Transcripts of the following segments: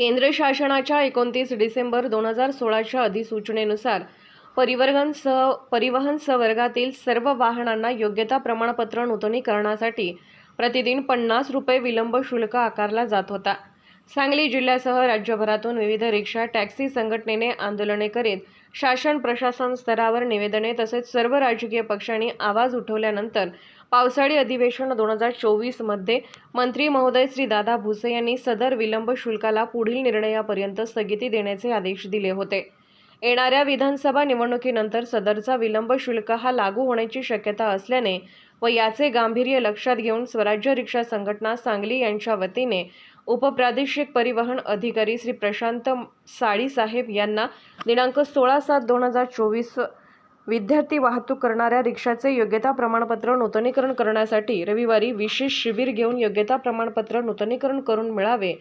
केंद्र शासनाच्या एकोणतीस डिसेंबर दोन हजार सोळाच्या अधिसूचनेनुसार परिवर्गांसह सह परिवहन संवर्गातील सर्व वाहनांना योग्यता प्रमाणपत्र नूतनीकरणासाठी प्रतिदिन पन्नास रुपये विलंब शुल्क आकारला जात होता. सांगली जिल्ह्यासह राज्यभरातून विविध रिक्षा टॅक्सी संघटनेने आंदोलने करीत शासन प्रशासन स्तरावर निवेदने तसेच सर्व राजकीय पक्षांनी आवाज उठवल्यानंतर पावसाळी अधिवेशन दोन हजार चोवीसमध्ये मंत्री महोदय श्री दादा भुसे यांनी सदर विलंब शुल्काला पुढील निर्णयापर्यंत स्थगिती देण्याचे आदेश दिले होते. येणाऱ्या विधानसभा निवडणुकीनंतर सदरचा विलंब शुल्क हा लागू होण्याची शक्यता असल्याने व याचे गांभीर्य लक्षात घेऊन स्वराज्य रिक्षा संघटना सांगली यांच्या वतीने उपप्रादेशिक परिवहन अधिकारी श्री प्रशांत साळीसाहेब यांना दिनांक सोळा सात दोन हजार चोवीस विद्यार्थी वाहतूक करणाऱ्या रिक्षाचे योग्यता प्रमाणपत्र नूतनीकरण करण्यासाठी रविवारी विशेष शिबिर घेऊन योग्यता प्रमाणपत्र नूतनीकरण करून मिळावे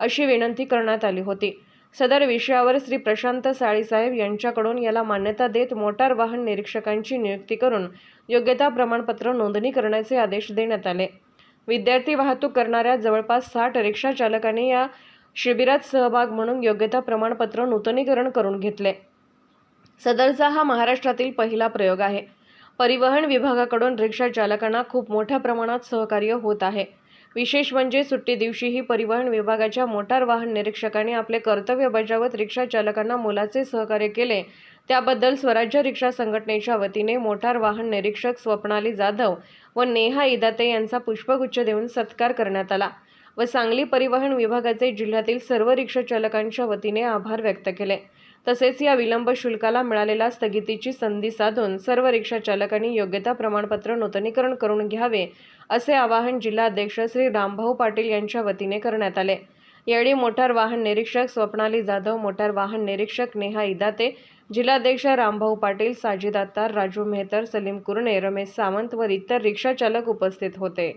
अशी विनंती करण्यात आली होती. सदर विषयावर श्री प्रशांत साळीसाहेब यांच्याकडून याला मान्यता देत मोटार वाहन निरीक्षकांची नियुक्ती करून योग्यता प्रमाणपत्र नोंदणी करण्याचे आदेश देण्यात आले. विद्यार्थी वाहतूक करणाऱ्या जवळपास साठ रिक्षा चालकांनी या शिबिरात सहभाग म्हणून योग्यता प्रमाणपत्र नूतनीकरण करून घेतले. सदरचा हा महाराष्ट्रातील पहिला प्रयोग आहे. परिवहन विभागाकडून रिक्षा चालकांना खूप मोठ्या प्रमाणात सहकार्य होत आहे. विशेष म्हणजे सुट्टी दिवशीही परिवहन विभागाच्या मोटार वाहन निरीक्षकांनी आपले कर्तव्य बजावत रिक्षा चालकांना मोलाचे सहकार्य केले. त्याबद्दल स्वराज्य रिक्षा संघटनेच्या वतीने मोटार वाहन निरीक्षक स्वप्नाली जाधव व नेहा इदाते यांचा पुष्पगुच्छ देऊन सत्कार करण्यात आला. व सांगली परिवहन विभागाचे जिल्ह्यातील सर्व रिक्षाचालकांच्या वतीने आभार व्यक्त केले. तसेच या विलंब शुल्काला मिळालेल्या स्थगितीची संधी साधून सर्व रिक्षाचालकांनी योग्यता प्रमाणपत्र नूतनीकरण करून घ्यावे असे आवाहन जिल्हाध्यक्ष श्री रामभाऊ पाटील यांच्या वतीने करण्यात आले. यावेळी मोटार वाहन निरीक्षक स्वप्नाली जाधव मोटार वाहन निरीक्षक नेहा इदाते जिल्हाध्यक्ष रामभाऊ पाटील साजिद अत्तार राजू मेहतर सलीम कुरणे रमेश सावंत व इतर रिक्षाचालक उपस्थित होते.